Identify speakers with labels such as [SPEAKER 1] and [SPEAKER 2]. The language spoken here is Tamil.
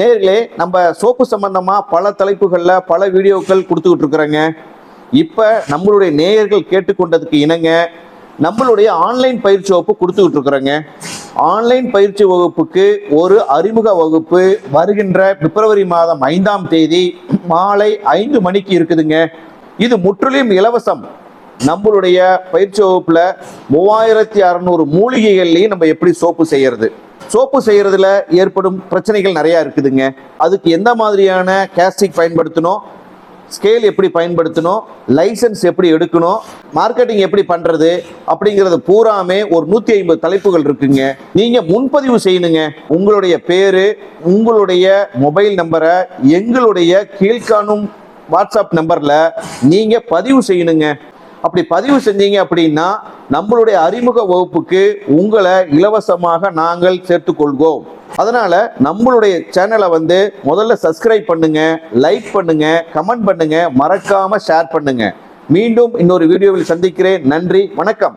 [SPEAKER 1] நேர்களே நம்ம சோப்பு சம்பந்தமா பல தலைப்புகளில் பல வீடியோக்கள் கொடுத்துக்கிட்டு இருக்கிறோங்க. இப்போ நம்மளுடைய நேயர்கள் கேட்டுக்கொண்டதுக்கு இணங்க நம்மளுடைய ஆன்லைன் பயிற்சி வகுப்பு கொடுத்துக்கிட்டு இருக்கிறோங்க. ஆன்லைன் பயிற்சி வகுப்புக்கு ஒரு அறிமுக வகுப்பு வருகின்ற பிப்ரவரி மாதம் ஐந்தாம் தேதி மாலை ஐந்து மணிக்கு இருக்குதுங்க. இது முற்றிலும் இலவசம். நம்மளுடைய பயிற்சி வகுப்புல மூவாயிரத்தி அறநூறு மூலிகைகள்லையும் நம்ம எப்படி சோப்பு செய்யறது? சோப்பு செய்கிறதுல ஏற்படும் பிரச்சனைகள் நிறையா இருக்குதுங்க. அதுக்கு எந்த மாதிரியான கேஸ்டிக் பயன்படுத்தணும்? ஸ்கேல் எப்படி பயன்படுத்தணும்? லைசன்ஸ் எப்படி எடுக்கணும்? மார்க்கெட்டிங் எப்படி பண்ணுறது அப்படிங்கிறது பூராமே ஒரு நூற்றி ஐம்பது தலைப்புகள் இருக்குங்க. நீங்கள் முன்பதிவு செய்யணுங்க. உங்களுடைய பேர் உங்களுடைய மொபைல் நம்பரை எங்களுடைய கீழ்காணும் வாட்ஸ்அப் நம்பரில் நீங்கள் பதிவு செய்யணுங்க. அப்படி பதிவு செஞ்சீங்க அப்படின்னா நம்மளுடைய அறிமுக வகுப்புக்கு உங்களை இலவசமாக நாங்கள் சேர்த்துக்கொள்வோம். அதனால நம்மளுடைய சேனலை வந்து முதல்ல சப்ஸ்கிரைப் பண்ணுங்க லைக் பண்ணுங்க கமெண்ட் பண்ணுங்க மறக்காம ஷேர் பண்ணுங்க. மீண்டும் இன்னொரு வீடியோவில் சந்திக்கிறேன். நன்றி வணக்கம்.